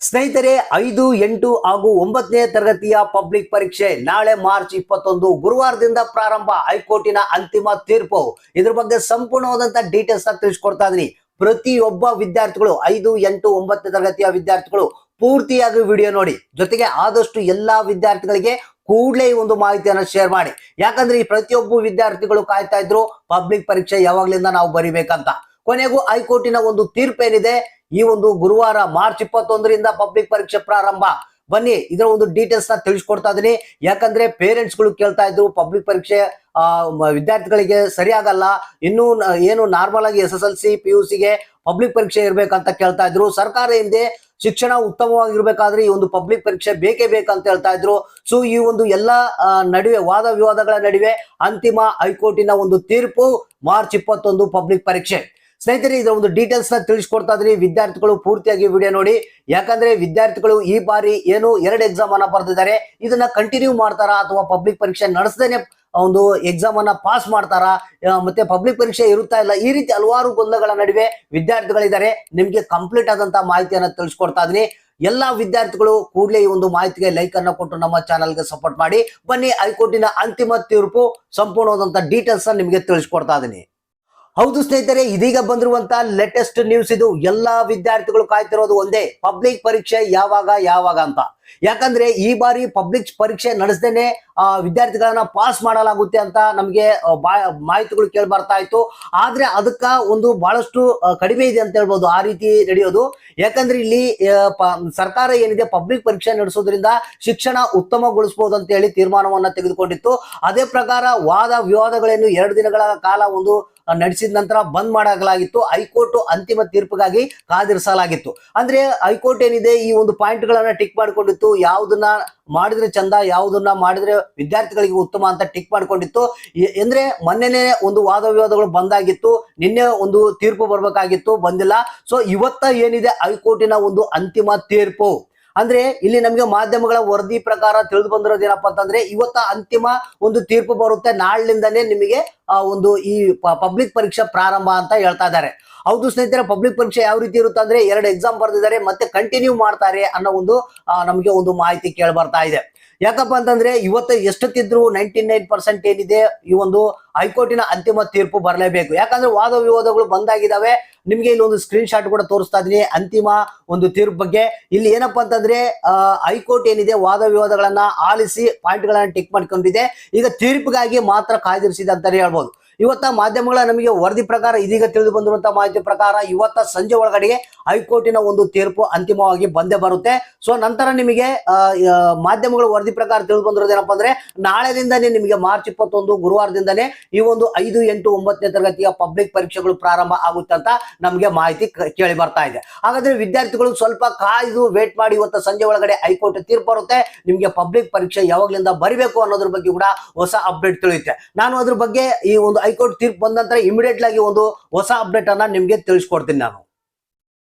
ಸ್ನೇಹಿತರೆ, ಐದು, ಎಂಟು ಹಾಗೂ ಒಂಬತ್ತನೇ ತರಗತಿಯ ಪಬ್ಲಿಕ್ ಪರೀಕ್ಷೆ ನಾಳೆ ಮಾರ್ಚ್ ಇಪ್ಪತ್ತೊಂದು ಗುರುವಾರದಿಂದ ಪ್ರಾರಂಭ. ಹೈಕೋರ್ಟಿನ ಅಂತಿಮ ತೀರ್ಪು. ಇದ್ರ ಬಗ್ಗೆ ಸಂಪೂರ್ಣವಾದಂತ ಡೀಟೇಲ್ಸ್ ತಿಳಿಸ್ಕೊಡ್ತಾ ಇದೀನಿ ಪ್ರತಿಯೊಬ್ಬ ವಿದ್ಯಾರ್ಥಿಗಳು, ಐದು, ಎಂಟು, ಒಂಬತ್ತನೇ ತರಗತಿಯ ವಿದ್ಯಾರ್ಥಿಗಳು ಪೂರ್ತಿಯಾಗಿ ವಿಡಿಯೋ ನೋಡಿ. ಜೊತೆಗೆ ಆದಷ್ಟು ಎಲ್ಲಾ ವಿದ್ಯಾರ್ಥಿಗಳಿಗೆ ಕೂಡಲೇ ಒಂದು ಮಾಹಿತಿಯನ್ನು ಶೇರ್ ಮಾಡಿ. ಯಾಕಂದ್ರೆ ಈ ಪ್ರತಿಯೊಬ್ಬ ವಿದ್ಯಾರ್ಥಿಗಳು ಕಾಯ್ತಾ ಇದ್ರು, ಪಬ್ಲಿಕ್ ಪರೀಕ್ಷೆ ಯಾವಾಗ್ಲಿಂದ ನಾವು ಬರಿಬೇಕಂತ. ಕೊನೆಗೂ ಹೈಕೋರ್ಟಿನ ಒಂದು ತೀರ್ಪೇನಿದೆ. ಈ ಒಂದು ಗುರುವಾರ ಮಾರ್ಚ್ ಇಪ್ಪತ್ತೊಂದರಿಂದ ಪಬ್ಲಿಕ್ ಪರೀಕ್ಷೆ ಪ್ರಾರಂಭ. ಬನ್ನಿ, ಇದರ ಒಂದು ಡೀಟೇಲ್ಸ್ನ ತಿಳಿಸ್ಕೊಡ್ತಾ ಇದೀನಿ. ಯಾಕಂದ್ರೆ ಪೇರೆಂಟ್ಸ್ಗಳು ಕೇಳ್ತಾ ಇದ್ರು ಪಬ್ಲಿಕ್ ಪರೀಕ್ಷೆ ವಿದ್ಯಾರ್ಥಿಗಳಿಗೆ ಸರಿಯಾಗಲ್ಲ. ಇನ್ನು ಏನು ನಾರ್ಮಲ್ ಆಗಿ S S L C P U ಸಿಗೆ ಪಬ್ಲಿಕ್ ಪರೀಕ್ಷೆ ಇರ್ಬೇಕಂತ ಕೇಳ್ತಾ ಇದ್ರು. ಸರ್ಕಾರ ಹಿಂದೆ ಶಿಕ್ಷಣ ಉತ್ತಮವಾಗಿರ್ಬೇಕಾದ್ರೆ ಈ ಒಂದು ಪಬ್ಲಿಕ್ ಪರೀಕ್ಷೆ ಬೇಕೇ ಬೇಕಂತ ಹೇಳ್ತಾ ಇದ್ರು. ಸೊ ಈ ಒಂದು ಎಲ್ಲ ನಡುವೆ ವಾದ ವಿವಾದಗಳ ನಡುವೆ ಅಂತಿಮ ಹೈಕೋರ್ಟಿನ ಒಂದು ತೀರ್ಪು ಮಾರ್ಚ್ ಇಪ್ಪತ್ತೊಂದು ಪಬ್ಲಿಕ್ ಪರೀಕ್ಷೆ. ಸ್ನೇಹಿತರೆ, ಇದರ ಒಂದು ಡೀಟೇಲ್ಸ್ನ ತಿಳಿಸ್ಕೊಡ್ತಾ ಇದ್ರಿ ವಿದ್ಯಾರ್ಥಿಗಳು ಪೂರ್ತಿಯಾಗಿ ವಿಡಿಯೋ ನೋಡಿ. ಯಾಕಂದ್ರೆ ವಿದ್ಯಾರ್ಥಿಗಳು ಈ ಬಾರಿ ಏನು ಎರಡು ಎಕ್ಸಾಮ್ ಅನ್ನ ಬರೆದಿದ್ದಾರೆ. ಇದನ್ನ ಕಂಟಿನ್ಯೂ ಮಾಡ್ತಾರಾ ಅಥವಾ ಪಬ್ಲಿಕ್ ಪರೀಕ್ಷೆ ನಡೆಸದೇನೆ ಒಂದು ಎಕ್ಸಾಮ್ ಅನ್ನ ಪಾಸ್ ಮಾಡ್ತಾರಾ? ಮತ್ತೆ ಪಬ್ಲಿಕ್ ಪರೀಕ್ಷೆ ಇರುತ್ತಾ ಇಲ್ಲ? ಈ ರೀತಿ ಹಲವಾರು ಗೊಂದಲಗಳ ನಡುವೆ ವಿದ್ಯಾರ್ಥಿಗಳಿದ್ದಾರೆ. ನಿಮ್ಗೆ ಕಂಪ್ಲೀಟ್ ಆದಂತ ಮಾಹಿತಿಯನ್ನ ತಿಳಿಸ್ಕೊಡ್ತಾ ಇದೀನಿ ಎಲ್ಲಾ ವಿದ್ಯಾರ್ಥಿಗಳು ಕೂಡಲೇ ಈ ಒಂದು ಮಾಹಿತಿಗೆ ಲೈಕ್ ಅನ್ನ ಕೊಟ್ಟು ನಮ್ಮ ಚಾನಲ್ಗೆ ಸಪೋರ್ಟ್ ಮಾಡಿ. ಬನ್ನಿ, ಹೈಕೋರ್ಟಿನ ಅಂತಿಮ ತೀರ್ಪು ಸಂಪೂರ್ಣವಾದಂತಹ ಡೀಟೇಲ್ಸ್ ನಿಮಗೆ ತಿಳಿಸ್ಕೊಡ್ತಾ ಇದೀನಿ ಹೌದು ಸ್ನೇಹಿತರೆ, ಇದೀಗ ಬಂದಿರುವಂತ ಲೇಟೆಸ್ಟ್ ನ್ಯೂಸ್ ಇದು. ಎಲ್ಲಾ ವಿದ್ಯಾರ್ಥಿಗಳು ಕಾಯ್ತಿರೋದು ಒಂದೇ ಪಬ್ಲಿಕ್ ಪರೀಕ್ಷೆ ಯಾವಾಗ ಯಾವಾಗ ಅಂತ. ಯಾಕಂದ್ರೆ ಈ ಬಾರಿ ಪಬ್ಲಿಕ್ ಪರೀಕ್ಷೆ ನಡೆಸದೇನೆ ವಿದ್ಯಾರ್ಥಿಗಳನ್ನ ಪಾಸ್ ಮಾಡಲಾಗುತ್ತೆ ಅಂತ ನಮಗೆ ಮಾಹಿತಿಗಳು ಕೇಳಿ ಬರ್ತಾ ಇತ್ತು. ಆದ್ರೆ ಅದಕ್ಕ ಒಂದು ಬಹಳಷ್ಟು ಕಡಿಮೆ ಇದೆ ಅಂತ ಹೇಳ್ಬೋದು, ಆ ರೀತಿ ನಡೆಯೋದು. ಯಾಕಂದ್ರೆ ಇಲ್ಲಿ ಸರ್ಕಾರ ಏನಿದೆ ಪಬ್ಲಿಕ್ ಪರೀಕ್ಷೆ ನಡೆಸೋದ್ರಿಂದ ಶಿಕ್ಷಣ ಉತ್ತಮಗೊಳಿಸಬಹುದು ಅಂತ ಹೇಳಿ ತೀರ್ಮಾನವನ್ನ ತೆಗೆದುಕೊಂಡಿತ್ತು. ಅದೇ ಪ್ರಕಾರ ವಾದ ವಿವಾದಗಳೇನು ಎರಡು ದಿನಗಳ ಕಾಲ ಒಂದು ನಡೆಸಿದ ನಂತರ ಬಂದ್ ಮಾಡಲಾಗಿತ್ತು. ಹೈಕೋರ್ಟ್ ಅಂತಿಮ ತೀರ್ಪಿಗಾಗಿ ಕಾದಿರಿಸಲಾಗಿತ್ತು. ಅಂದ್ರೆ ಹೈಕೋರ್ಟ್ ಏನಿದೆ, ಈ ಒಂದು ಪಾಯಿಂಟ್ ಗಳನ್ನ ಟಿಕ್ ಮಾಡಿಕೊಂಡಿತ್ತು. ಯಾವ್ದನ್ನ ಮಾಡಿದ್ರೆ ಚಂದ, ಯಾವ್ದನ್ನ ಮಾಡಿದ್ರೆ ವಿದ್ಯಾರ್ಥಿಗಳಿಗೆ ಉತ್ತಮ ಅಂತ ಟಿಕ್ ಮಾಡ್ಕೊಂಡಿತ್ತು. ಅಂದ್ರೆ ಮೊನ್ನೆನೆ ಒಂದು ವಾದ ವಿವಾದಗಳು ಬಂದಾಗಿತ್ತು. ನಿನ್ನೆ ಒಂದು ತೀರ್ಪು ಬರ್ಬೇಕಾಗಿತ್ತು, ಬಂದಿಲ್ಲ. ಸೊ ಇವತ್ತ ಏನಿದೆ, ಹೈಕೋರ್ಟಿನ ಒಂದು ಅಂತಿಮ ತೀರ್ಪು. ಅಂದ್ರೆ ಇಲ್ಲಿ ನಮಗೆ ಮಾಧ್ಯಮಗಳ ವರದಿ ಪ್ರಕಾರ ತಿಳಿದು ಬಂದಿರೋದು ಏನಪ್ಪಾ ಅಂತಂದ್ರೆ ಇವತ್ತ ಅಂತಿಮ ಒಂದು ತೀರ್ಪು ಬರುತ್ತೆ. ನಾಳಿನಿಂದನೇ ನಿಮಗೆ ಒಂದು ಈ ಪಬ್ಲಿಕ್ ಪರೀಕ್ಷೆ ಪ್ರಾರಂಭ ಅಂತ ಹೇಳ್ತಾ ಇದ್ದಾರೆ. ಹೌದು ಸ್ನೇಹಿತರೆ ಪಬ್ಲಿಕ್ ಪರೀಕ್ಷೆ ಯಾವ ರೀತಿ ಇರುತ್ತೆ ಅಂದ್ರೆ ಎರಡು ಎಕ್ಸಾಮ್ ಬರೆದಿದ್ದಾರೆ, ಮತ್ತೆ ಕಂಟಿನ್ಯೂ ಮಾಡ್ತಾರೆ ಅನ್ನೋ ಒಂದು ನಮಗೆ ಒಂದು ಮಾಹಿತಿ ಕೇಳಿ ಬರ್ತಾ ಇದೆ. ಯಾಕಪ್ಪ ಅಂತಂದ್ರೆ ಇವತ್ತು ಎಷ್ಟೊತ್ತಿದ್ರು ನೈಂಟಿ ನೈನ್ ಪರ್ಸೆಂಟ್ ಏನಿದೆ ಈ ಒಂದು ಹೈಕೋರ್ಟಿನ ಅಂತಿಮ ತೀರ್ಪು ಬರಲೇಬೇಕು. ಯಾಕಂದ್ರೆ ವಾದ ವಿವಾದಗಳು ಬಂದಾಗಿದ್ದಾವೆ ನಿಮ್ಗೆ ಇಲ್ಲಿ ಒಂದು ಸ್ಕ್ರೀನ್ ಶಾಟ್ ಕೂಡ ತೋರಿಸ್ತಾ ಇದೀನಿ ಅಂತಿಮ ಒಂದು ತೀರ್ಪು ಬಗ್ಗೆ. ಇಲ್ಲಿ ಏನಪ್ಪಾ ಅಂತಂದ್ರೆ ಹೈಕೋರ್ಟ್ ಏನಿದೆ ವಾದ ವಿವಾದಗಳನ್ನ ಆಲಿಸಿ ಪಾಯಿಂಟ್ಗಳನ್ನ ಟಿಕ್ ಮಾಡ್ಕೊಂಡಿದೆ. ಈಗ ತೀರ್ಪಿಗಾಗಿ ಮಾತ್ರ ಕಾಯ್ದಿರಿಸಿದೆ ಅಂತಾನೆ ಹೇಳ್ಬೋದು. ಇವತ್ತ ಮಾಧ್ಯಮಗಳ ನಮಗೆ ವರದಿ ಪ್ರಕಾರ ಇದೀಗ ತಿಳಿದು ಬಂದಿರುವಂತಹ ಮಾಹಿತಿ ಪ್ರಕಾರ ಇವತ್ತ ಸಂಜೆ ಒಳಗಡೆಗೆ ಹೈಕೋರ್ಟಿನ ಒಂದು ತೀರ್ಪು ಅಂತಿಮವಾಗಿ ಬಂದೇ ಬರುತ್ತೆ. ಸೊ ನಂತರ ನಿಮಗೆ ಮಾಧ್ಯಮಗಳ ವರದಿ ಪ್ರಕಾರ ತಿಳಿದು ಬಂದಿರೋದು ಏನಪ್ಪಾ ಅಂದ್ರೆ, ನಾಳೆದಿಂದನೇ ನಿಮಗೆ ಮಾರ್ಚ್ ಇಪ್ಪತ್ತೊಂದು ಗುರುವಾರದಿಂದನೇ ಈ ಒಂದು ಐದು, ಎಂಟು, ಒಂಬತ್ತನೇ ತರಗತಿಯ ಪಬ್ಲಿಕ್ ಪರೀಕ್ಷೆಗಳು ಪ್ರಾರಂಭ ಆಗುತ್ತೆ ಅಂತ ನಮಗೆ ಮಾಹಿತಿ ಕೇಳಿ ಬರ್ತಾ ಇದೆ. ಹಾಗಾದ್ರೆ ವಿದ್ಯಾರ್ಥಿಗಳು ಸ್ವಲ್ಪ ಕಾಯ್ದು ವೇಟ್ ಮಾಡಿ ಇವತ್ತು ಸಂಜೆ ಒಳಗಡೆ ಹೈಕೋರ್ಟ್ ತೀರ್ಪು ಬರುತ್ತೆ. ನಿಮಗೆ ಪಬ್ಲಿಕ್ ಪರೀಕ್ಷೆ ಯಾವಾಗ್ಲಿಂದ ಬರಬೇಕು ಅನ್ನೋದ್ರ ಬಗ್ಗೆ ಕೂಡ ಹೊಸ ಅಪ್ಡೇಟ್ ತಿಳಿಯುತ್ತೆ. ನಾನು ಅದ್ರ ಬಗ್ಗೆ ಈ ಒಂದು ಹೈಕೋರ್ಟ್ ತೀರ್ಪು ಬಂದ ನಂತರ ಇಮಿಡಿಯೇಟ್ ಆಗಿ ಒಂದು ಹೊಸ ಅಪ್ಡೇಟ್ ಅನ್ನ ನಿಮ್ಗೆ ತಿಳಿಸ್ಕೊಡ್ತೀನಿ ನಾನು.